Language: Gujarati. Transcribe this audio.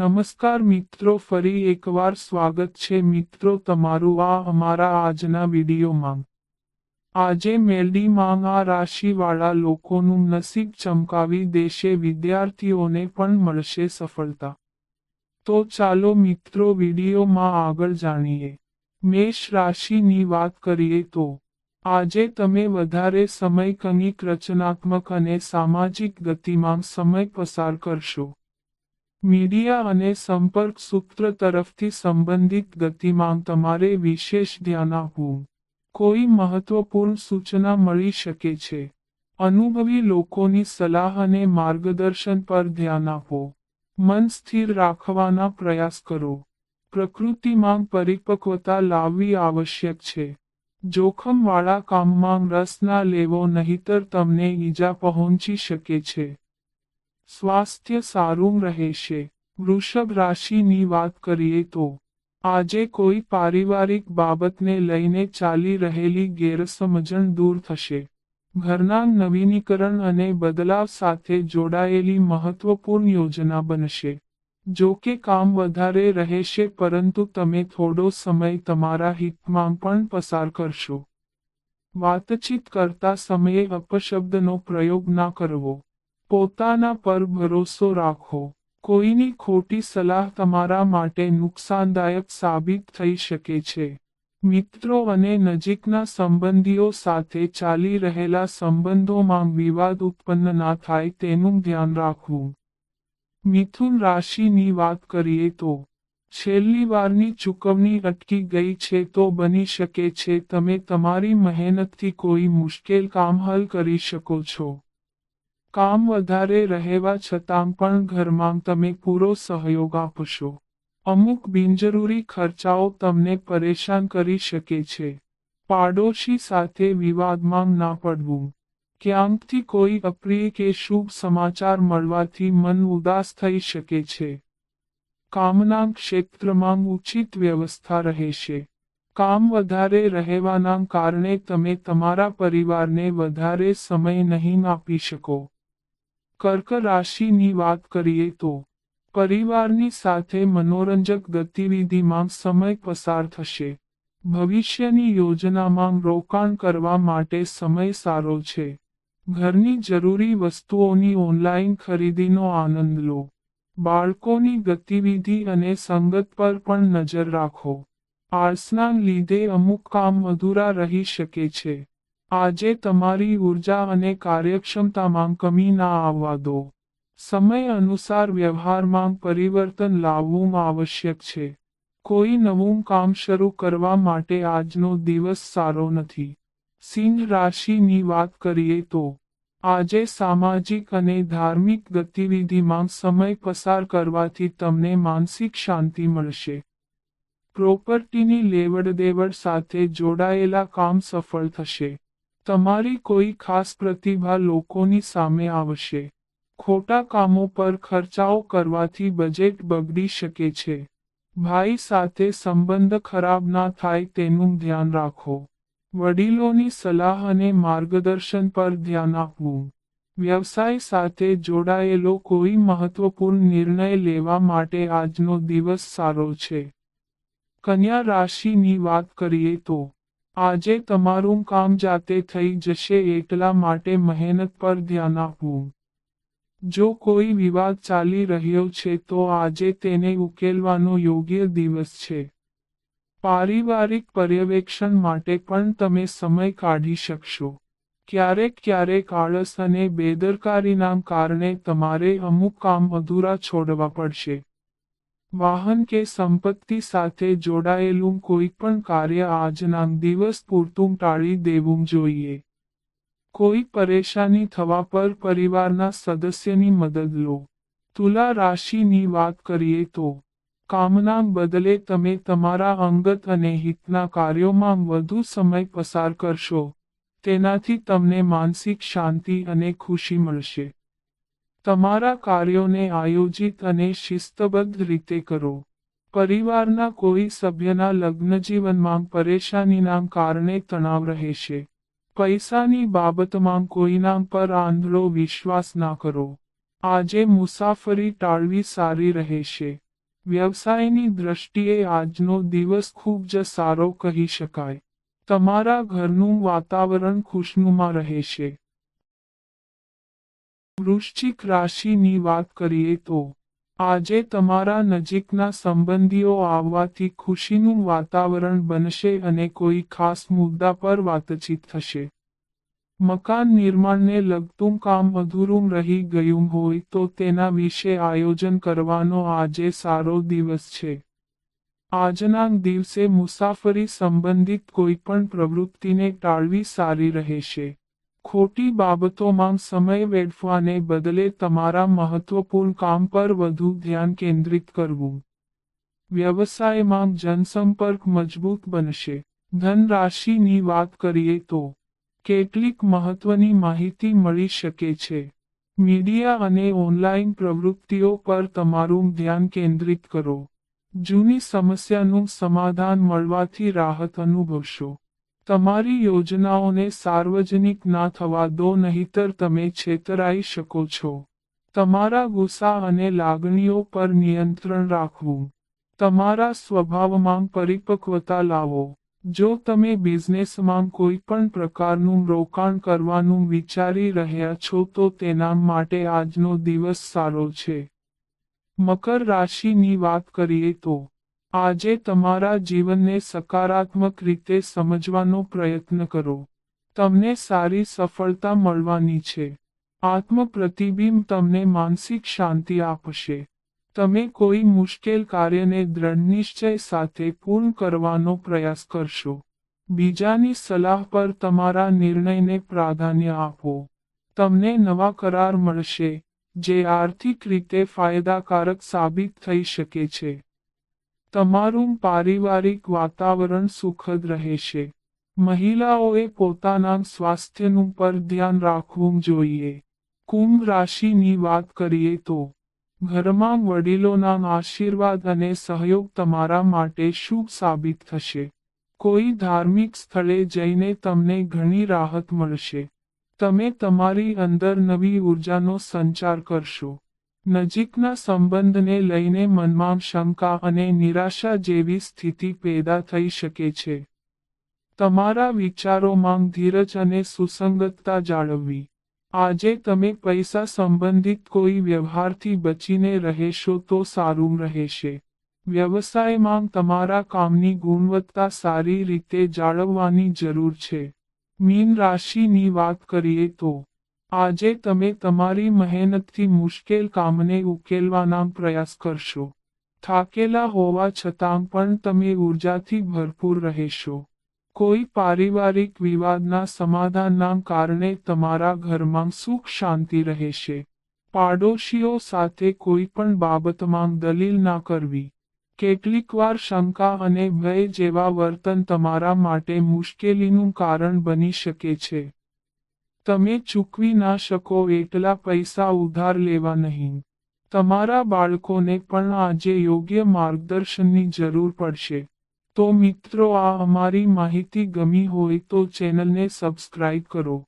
નમસ્કાર મિત્રો, ફરી એકવાર સ્વાગત છે મિત્રો તમારું આ અમારા આજના વિડીયોમાં. આજે મેલડી માંગ આ રાશિવાળા લોકોનું નસીબ ચમકાવી દેશે, વિદ્યાર્થીઓને પણ મળશે સફળતા. તો ચાલો મિત્રો વિડીયોમાં આગળ જાણીએ. મેષ રાશિની વાત કરીએ તો, આજે તમે વધારે સમય કંઈક રચનાત્મક અને સામાજિક ગતિમાં સમય પસાર કરશો. મીડિયા અને સંપર્ક સૂત્ર તરફથી સંબંધિત ગતિમાં તમારે વિશેષ ધ્યાન આપવું. કોઈ મહત્વપૂર્ણ સૂચના મળી શકે છે. અનુભવી લોકોની સલાહ અને માર્ગદર્શન પર ધ્યાન આપો. મન સ્થિર રાખવાના પ્રયાસ કરો. પ્રકૃતિમાં પરિપક્વતા લાવવી આવશ્યક છે. જોખમવાળા કામમાં રસ ના લેવો નહીતર તમને ઈજા પહોંચી શકે છે. સ્વાસ્થ્ય સારું રહેશે વૃષભ રાશિની વાત કરીએ તો, આજે કોઈ પારિવારિક બાબતને લઈને ચાલી રહેલી ગેરસમજણ દૂર થશે. ઘરના નવીનીકરણ અને બદલાવ સાથે જોડાયેલી મહત્વપૂર્ણ યોજના બનશે. જો કે કામ વધારે રહેશે પરંતુ તમે થોડો સમય તમારા હિતમાં પણ પસાર કરશો. વાતચીત કરતા સમયે અપશબ્દનો પ્રયોગ ના કરવો. પોતાના પર ભરોસો રાખો. કોઈની ખોટી સલાહ તમારા માટે નુકસાનદાયક સાબિત થઈ શકે છે. મિત્રો અને નજીકના સંબંધીઓ સાથે ચાલી રહેલા સંબંધોમાં વિવાદ ઉત્પન્ન ના થાય તેનું ધ્યાન રાખવું. મિથુન રાશિની વાત કરીએ તો, છેલ્લી વારની ચૂકવણી અટકી ગઈ છે તો બની શકે છે તમે તમારી મહેનતથી કોઈ મુશ્કેલ કામ હલ કરી શકો છો. કામ વધારે રહેવા છતાં પણ ઘરમાં તમે પૂરો સહયોગ આપશો. અમુક બિનજરૂરી ખર્ચાઓ તમને પરેશાન કરી શકે છે. પાડોશી સાથે વિવાદમાં ના પડવું. ક્યાંકથી કોઈ અપ્રિય કે શુભ સમાચાર મળવાથી મન ઉદાસ થઈ શકે છે. કામના ક્ષેત્રમાં ઉચિત વ્યવસ્થા રહેશે. કામ વધારે રહેવાના કારણે તમે તમારા પરિવારને વધારે સમય નહીં આપી શકો. કર્ક રાશિની વાત કરીએ તો, પરિવારની સાથે મનોરંજક ગતિવિધિમાં સમય પસાર થશે. ભવિષ્યની યોજનામાં રોકાણ કરવા માટે સમય સારો છે. ઘરની જરૂરી વસ્તુઓની ઓનલાઈન ખરીદીનો આનંદ લો. બાળકોની ગતિવિધિ અને સંગત પર પણ નજર રાખો. આળસના લીધે અમુક કામ અધૂરા રહી શકે છે. આજે તમારી ઊર્જા અને કાર્યક્ષમતામાં કમી ના આવવા દો. સમય અનુસાર વ્યવહારમાં પરિવર્તન લાવવું આવશ્યક છે. કોઈ નવું કામ શરૂ કરવા માટે આજનો દિવસ સારો નથી. સિંહ રાશિની વાત કરીએ તો, આજે સામાજિક અને ધાર્મિક ગતિવિધિમાં સમય પસાર કરવાથી તમને માનસિક શાંતિ મળશે. પ્રોપર્ટીની લેવડ દેવડ સાથે જોડાયેલા કામ સફળ થશે. તમારી કોઈ ખાસ પ્રતિભા લોકોની સામે આવશે. ખોટા કામો પર ખર્ચાઓ કરવાથી બજેટ બગડી શકે છે. ભાઈ સાથે સંબંધ ખરાબ ના થાય તેનું ધ્યાન રાખો. વડીલોની સલાહ અને માર્ગદર્શન પર ધ્યાન આપવું. વ્યવસાય સાથે જોડાયેલો કોઈ મહત્વપૂર્ણ નિર્ણય લેવા માટે આજનો દિવસ સારો છે. કન્યા રાશિની વાત કરીએ તો આજે તમારું કામ જાતે થઈ જશે એટલા માટે મહેનત પર ધ્યાન આપવું જો કોઈ વિવાદ ચાલી રહ્યો છે તો આજે તેને ઉકેલવાનો યોગ્ય દિવસ છે. પારિવારિક પર્યવેક્ષણ માટે પણ તમે સમય કાઢી શકશો. ક્યારેક ક્યારેક આળસ અને બેદરકારીના કારણે તમારે અમુક કામ અધૂરા છોડવા પડશે. વાહન કે સંપત્તિ સાથે જોડાયેલું કોઈ પણ કાર્ય આજના દિવસ પૂરતું ટાળી દેવું જોઈએ. કોઈ પરેશાની થવા પર પરિવારના સદસ્યની મદદ લો. તુલા રાશિની વાત કરીએ તો, કામના બદલે તમે તમારા અંગત અને હિતના કાર્યોમાં વધુ સમય પસાર કરશો. તેનાથી તમને માનસિક શાંતિ અને ખુશી મળશે. તમારા કાર્યોને આયોજિત અને શિસ્તબદ્ધ રીતે કરો. પરિવારના કોઈ સભ્યના લગ્નજીવનમાં પરેશાનીના કારણે તણાવ રહેશે. પૈસાની બાબતમાં કોઈના પર આંધળો વિશ્વાસ ના કરો. આજે મુસાફરી ટાળવી સારી રહેશે. વ્યવસાયની દ્રષ્ટિએ આજનો દિવસ ખૂબ જ સારો કહી શકાય. તમારા ઘરનું વાતાવરણ ખુશનુમા રહેશે. વૃશ્ચિક રાશિની વાત કરીએ તો, આજે તમારા નજીકના સંબંધીઓ આવવાથી ખુશીનું વાતાવરણ બનશે અને કોઈ ખાસ મુદ્દા પર વાતચીત થશે. મકાન નિર્માણને લગતું કામ અધૂરું રહી ગયું હોય તો તેના વિશે આયોજન કરવાનો આજે સારો દિવસ છે. આજના દિવસે મુસાફરી સંબંધિત કોઈપણ પ્રવૃત્તિને ટાળવી સારી રહેશે. ખોટી બાબતોમાં સમય વેડફવાને બદલે તમારા મહત્વપૂર્ણ કામ પર વધુ ધ્યાન કેન્દ્રિત કરવું. વ્યવસાયમાં જનસંપર્ક મજબૂત બનશે. ધન રાશિની વાત કરીએ તો, કેટલીક મહત્વની માહિતી મળી શકે છે. મીડિયા અને ઓનલાઈન પ્રવૃત્તિઓ પર તમારું ધ્યાન કેન્દ્રિત કરો. જૂની સમસ્યાનું સમાધાન મળવાથી રાહત અનુભવશો. તમારી યોજનાઓને સાર્વજનિક ના થવા દો, નહીતર તમે છેતરાઈ શકો છો. તમારા ગુસ્સા અને લાગણીઓ પર નિયંત્રણ રાખવું. તમારા સ્વભાવમાં પરિપક્વતા લાવો. જો તમે બિઝનેસમાં કોઈ પણ પ્રકારનું રોકાણ કરવાનું વિચારી રહ્યા છો, તો તેના માટે આજનો દિવસ સારો છે. મકર રાશિની વાત કરીએ તો આજે તમારા જીવનને સકારાત્મક રીતે સમજવાનો પ્રયત્ન કરો. તમને સારી સફળતા મળવાની છે. આત્મ પ્રતિબિંબ તમને માનસિક શાંતિ આપશે. તમે કોઈ મુશ્કેલ કાર્યને દ્રઢનિશ્ચય સાથે પૂર્ણ કરવાનો પ્રયાસ કરશો. બીજાની સલાહ પર તમારા નિર્ણયને પ્રાધાન્ય આપો. તમને નવા કરાર મળશે, જે આર્થિક રીતે ફાયદાકારક સાબિત થઈ શકે છે. તમારું પારિવારિક વાતાવરણ સુખદ રહેશે. મહિલાઓએ પોતાના સ્વાસ્થ્યનું પર ધ્યાન રાખવું જોઈએ. કુંભ રાશિની વાત કરીએ તો, ઘરમાં વડીલોના આશીર્વાદ અને સહયોગ તમારા માટે શુભ સાબિત થશે. કોઈ ધાર્મિક સ્થળે જઈને તમને ઘણી રાહત મળશે. તમે તમારી અંદર નવી ઉર્જાનો સંચાર કરશો. નજીકના સંબંધને લઈને મનમાં શંકા અને નિરાશા જેવી સ્થિતિ પેદા થઈ શકે છે. તમારા વિચારોમાં ધીરજ અને સુસંગતતા જાળવવી. આજે તમે પૈસા સંબંધિત કોઈ વ્યવહારથી બચીને રહેશો તો સારું રહેશે. વ્યવસાયમાં તમારા કામની ગુણવત્તા સારી રીતે જાળવવાની જરૂર છે. મીન રાશિની વાત કરીએ તો આજે તમે તમારી મહેનતથી મુશ્કેલ કામને ઉકેલવાના પ્રયાસ કરશો. થાકેલા હોવા છતાં પણ તમે ઉર્જાથી ભરપૂર રહેશો. કોઈ પારિવારિક વિવાદના સમાધાનના કારણે તમારા ઘરમાં સુખ શાંતિ રહેશે. પાડોશીઓ સાથે કોઈ પણ બાબતમાં દલીલ ના કરવી. કેટલીકવાર શંકા અને ભય જેવા વર્તન તમારા માટે મુશ્કેલીનું કારણ બની શકે છે. તમે ચૂકવી ના શકો એટલા પૈસા ઉધાર લેવા નહીં. તમારા બાળકોને પણ આજે યોગ્ય માર્ગદર્શનની જરૂર પડશે. તો મિત્રો, આ અમારી માહિતી ગમી હોય તો ચેનલને સબસ્ક્રાઇબ કરો.